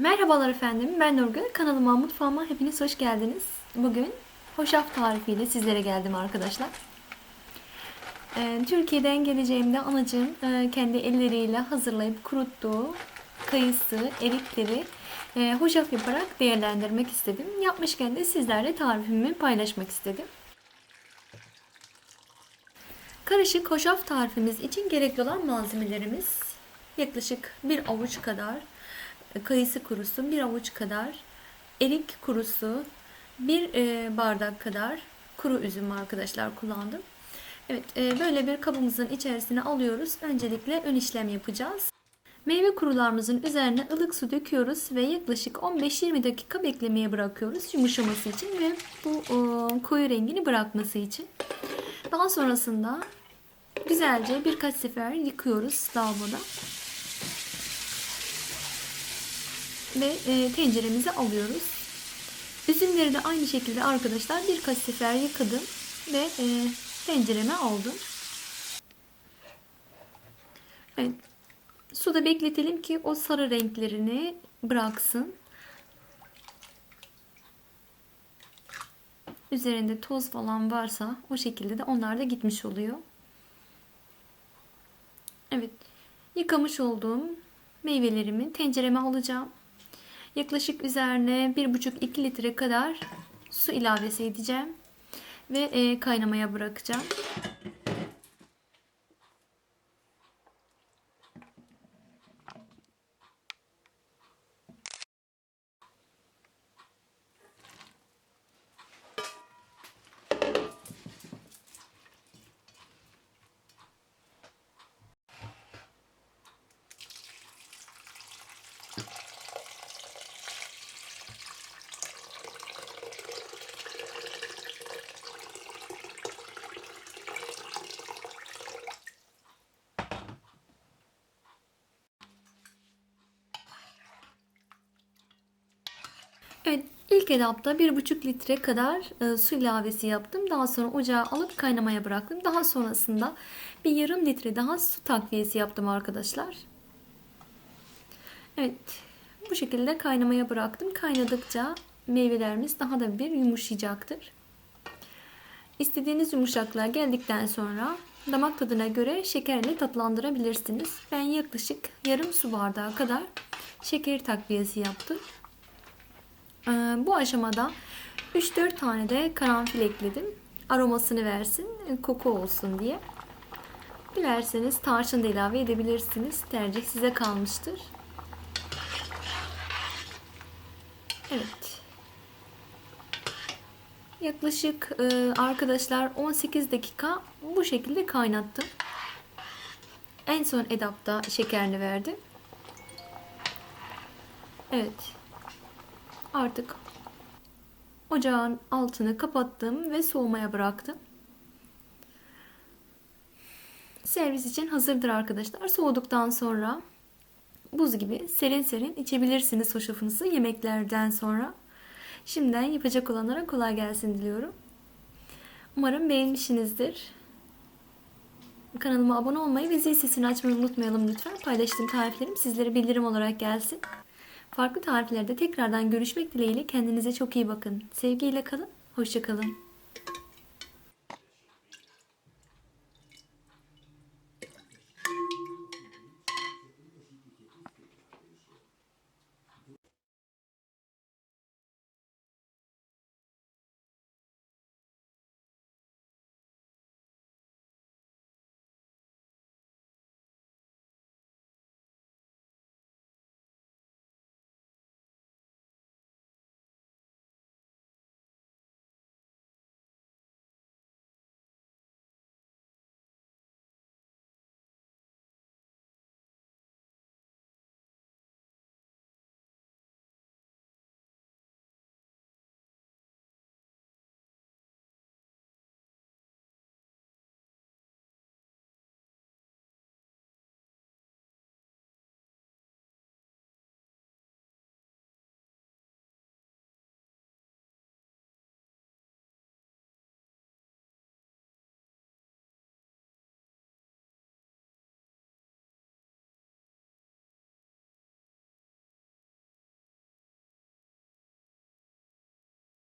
Merhabalar efendim, ben Nurgül. Kanalıma, mutfağıma hepiniz hoş geldiniz. Bugün hoşaf tarifiyle sizlere geldim arkadaşlar. Ee, Türkiye'den geleceğimde anacığım e, kendi elleriyle hazırlayıp kuruttuğu kayısı, erikleri e, hoşaf yaparak değerlendirmek istedim. Yapmışken de sizlerle tarifimi paylaşmak istedim. Karışık hoşaf tarifimiz için gerekli olan malzemelerimiz yaklaşık bir avuç kadar kayısı kurusu, bir avuç kadar erik kurusu, bir e, bardak kadar kuru üzüm arkadaşlar kullandım. Evet e, böyle bir kabımızın içerisine alıyoruz. Öncelikle ön işlem yapacağız. Meyve kurularımızın üzerine ılık su döküyoruz ve yaklaşık 15-20 dakika beklemeye bırakıyoruz yumuşaması için ve bu e, koyu rengini bırakması için. Daha sonrasında güzelce birkaç sefer yıkıyoruz lavaboda. Ve e, tenceremize alıyoruz. Üzümleri de aynı şekilde arkadaşlar birkaç sefer yıkadım ve e, tencereme aldım. Evet. Suda bekletelim ki o sarı renklerini bıraksın. Üzerinde toz falan varsa o şekilde de onlar da gitmiş oluyor. Evet. Yıkamış olduğum meyvelerimi tencereme alacağım. Yaklaşık üzerine 1,5-2 litre kadar su ilavesi edeceğim. Ve e, kaynamaya bırakacağım. Evet, ilk etapta 1,5 litre kadar e, su ilavesi yaptım. Daha sonra ocağa alıp kaynamaya bıraktım. Daha sonrasında bir yarım litre daha su takviyesi yaptım arkadaşlar. Evet, bu şekilde kaynamaya bıraktım. Kaynadıkça meyvelerimiz daha da bir yumuşayacaktır. İstediğiniz yumuşaklığa geldikten sonra damak tadına göre şekerle tatlandırabilirsiniz. Ben yaklaşık yarım su bardağı kadar şeker takviyesi yaptım. Ee, bu aşamada 3-4 tane de karanfil ekledim. Aromasını versin, koku olsun diye. Dilerseniz tarçın da ilave edebilirsiniz. Tercih size kalmıştır. Evet. Yaklaşık e, arkadaşlar 18 dakika bu şekilde kaynattım. En son edapta şekerini verdim. Evet. Artık ocağın altını kapattım ve soğumaya bıraktım. Servis için hazırdır arkadaşlar. Soğuduktan sonra buz gibi serin serin içebilirsiniz hoşafınızı yemeklerden sonra. Şimdiden yapacak olanlara kolay gelsin diliyorum. Umarım beğenmişsinizdir. Kanalıma abone olmayı ve zil sesini açmayı unutmayalım lütfen. Paylaştığım tariflerim sizlere bildirim olarak gelsin. Farklı tariflerde tekrardan görüşmek dileğiyle kendinize çok iyi bakın. Sevgiyle kalın, hoşçakalın.